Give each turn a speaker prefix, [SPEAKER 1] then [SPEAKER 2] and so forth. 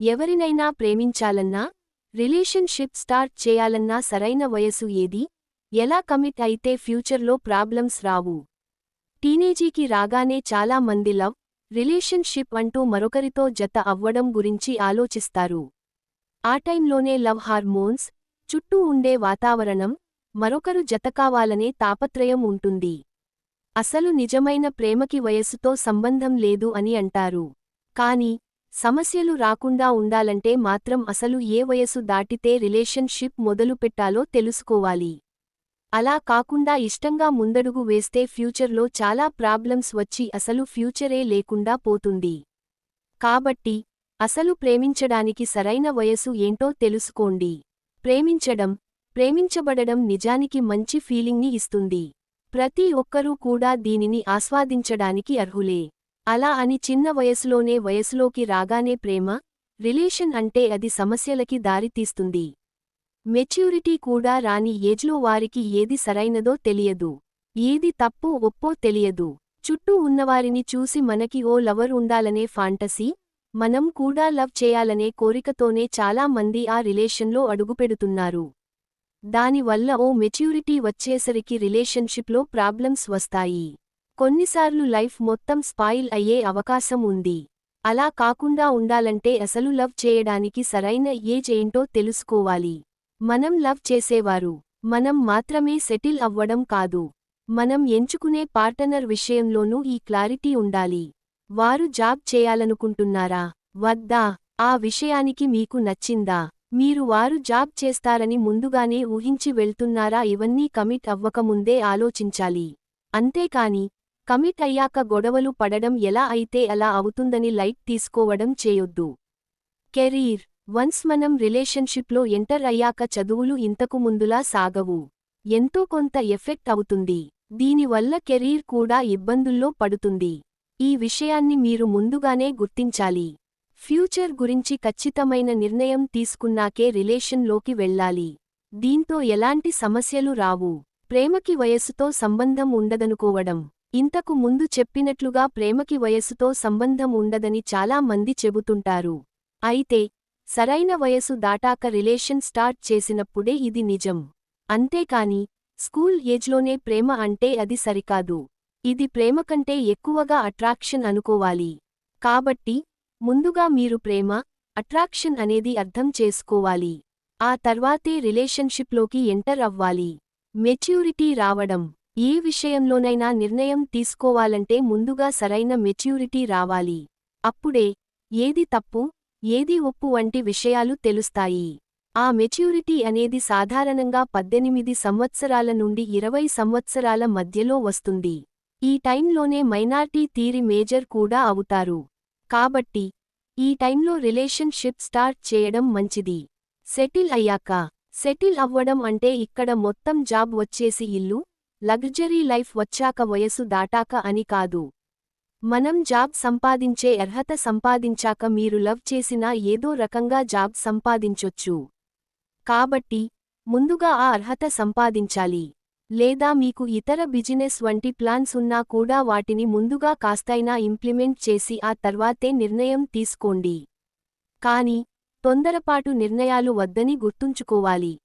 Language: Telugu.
[SPEAKER 1] ఎవరినైనా ప్రేమించాలన్నా రిలేషన్షిప్ స్టార్ట్ చేయాలన్నా సరైన వయసు ఏది? ఎలా కమిట్ అయితే ఫ్యూచర్లో ప్రాబ్లమ్స్ రావు? టీనేజీకి రాగానే చాలా మంది లవ్ రిలేషన్షిప్ అంటూ మరొకరితో జత అవ్వడం గురించి ఆలోచిస్తారు. ఆ టైంలోనే లవ్ హార్మోన్స్ చుట్టూ ఉండే వాతావరణం మరొకరు జతకావాలనే తాపత్రయం ఉంటుంది. అసలు నిజమైన ప్రేమకి వయస్సుతో సంబంధం లేదు అని అంటారు. కాని సమస్యలు రాకుండా ఉండాలంటే మాత్రం అసలు ఏ వయసు దాటితే రిలేషన్షిప్ మొదలుపెట్టాలో తెలుసుకోవాలి. అలా కాకుండా ఇష్టంగా ముందడుగు వేస్తే ఫ్యూచర్లో చాలా ప్రాబ్లమ్స్ వచ్చి అసలు ఫ్యూచరే లేకుండా పోతుంది. కాబట్టి అసలు ప్రేమించడానికి సరైన వయసు ఏంటో తెలుసుకోండి. ప్రేమించడం ప్రేమించబడడం నిజానికి మంచి ఫీలింగ్ని ఇస్తుంది. ప్రతి ఒక్కరూ కూడా దీనిని ఆస్వాదించడానికి అర్హులే. అలా అని చిన్న వయసులోనే వయసులోకి రాగానే ప్రేమ రిలేషన్ అంటే అది సమస్యలకి దారితీస్తుంది మెచ్యూరిటీ కూడా రాని ఏజ్లో వారికి ఏది సరైనదో తెలియదు. ఏది తప్పు ఒప్పో తెలియదు. చుట్టూ ఉన్నవారిని చూసి మనకి ఓ లవర్ ఉండాలనే ఫాంటసీ మనం కూడా లవ్ చేయాలనే కోరికతోనే చాలా మంది ఆ రిలేషన్లో అడుగుపెడుతున్నారు. దానివల్ల ఓ మెచ్యూరిటీ వచ్చేసరికి రిలేషన్షిప్లో ప్రాబ్లమ్స్ వస్తాయి. కొన్నిసార్లు లైఫ్ మొత్తం స్పాయిల్ అయ్యే అవకాశం ఉంది. అలా కాకుండా ఉండాలంటే అసలు లవ్ చేయడానికి సరైన ఏజ్ ఏంటో తెలుసుకోవాలి. మనం లవ్ చేసేవారు. మనం మాత్రమే సెటిల్ అవ్వడం కాదు. మనం ఎంచుకునే పార్టనర్ విషయంలోనూ ఈ క్లారిటీ ఉండాలి. వారు జాబ్ చేయాలనుకుంటున్నారా? వద్దా? ఆ విషయానికి మీకు నచ్చిందా? మీరు వారు జాబ్ చేస్తారని ముందుగానే ఊహించి వెళ్తున్నారా? ఇవన్నీ కమిట్ అవ్వకముందే ఆలోచించాలి. అంతేకాని కమిట్ అయ్యాక గొడవలు పడడం ఎలా అయితే అలా అవుతుందని లైట్ తీసుకోవడం చేయొద్దు. కెరీర్. వన్స్ మనం రిలేషన్షిప్లో ఎంటర్ అయ్యాక చదువులు ఇంతకు ముందులా సాగవు. ఎంతో కొంత ఎఫెక్ట్ అవుతుంది. దీనివల్ల కెరీర్ కూడా ఇబ్బందుల్లో పడుతుంది. ఈ విషయాన్ని మీరు ముందుగానే గుర్తించాలి. ఫ్యూచర్ గురించి ఖచ్చితమైన నిర్ణయం తీసుకున్నాకే రిలేషన్లోకి వెళ్ళాలి. దీంతో ఎలాంటి సమస్యలు రావు. ప్రేమకి వయస్సుతో సంబంధం ఉండదనుకోవడం. ఇంతకు ముందు చెప్పినట్లుగా ప్రేమకి వయస్సుతో సంబంధం ఉండదని చాలా మంది చెబుతుంటారు. అయితే సరైన వయసు దాటాక రిలేషన్ స్టార్ట్ చేసినప్పుడే ఇది నిజం. అంతేకాని స్కూల్ ఏజ్లోనే ప్రేమ అంటే అది సరికాదు. ఇది ప్రేమ కంటే ఎక్కువగా అట్రాక్షన్ అనుకోవాలి. కాబట్టి ముందుగా మీరు ప్రేమ అట్రాక్షన్ అనేది అర్థం చేసుకోవాలి. ఆ తర్వాతే రిలేషన్షిప్లోకి ఎంటర్ అవ్వాలి. మెచ్యూరిటీ రావడం. ఏ విషయంలోనైనా నిర్ణయం తీసుకోవాలంటే ముందుగా సరైన మెచ్యూరిటీ రావాలి. అప్పుడే ఏది తప్పు ఏది ఒప్పు వంటి విషయాలు తెలుస్తాయి. ఆ మెచ్యూరిటీ అనేది సాధారణంగా పద్దెనిమిది సంవత్సరాల నుండి ఇరవై సంవత్సరాల మధ్యలో వస్తుంది. ఈ టైంలోనే మైనార్టీ తీరి మేజర్ కూడా అవుతారు. కాబట్టి ఈ టైంలో రిలేషన్షిప్ స్టార్ట్ చేయడం మంచిది. సెటిల్ అయ్యాక సెటిల్ అవ్వడం అంటే ఇక్కడ మొత్తం జాబ్ వచ్చేసి ఇల్లు లగ్జరీ లైఫ్ వచ్చాక వయసు దాటాక అని కాదు. మనం జాబ్ సంపాదించే అర్హత సంపాదించాక మీరు లవ్ చేసినా ఏదో రకంగా జాబ్ సంపాదించొచ్చు. కాబట్టి ముందుగా ఆ అర్హత సంపాదించాలి. లేదా మీకు ఇతర బిజినెస్ వంటి ప్లాన్స్ ఉన్నా కూడా వాటిని ముందుగా కాస్తైనా ఇంప్లిమెంట్ చేసి ఆ తర్వాతే నిర్ణయం తీసుకోండి. కాని తొందరపాటు నిర్ణయాలు వద్దని గుర్తుంచుకోవాలి.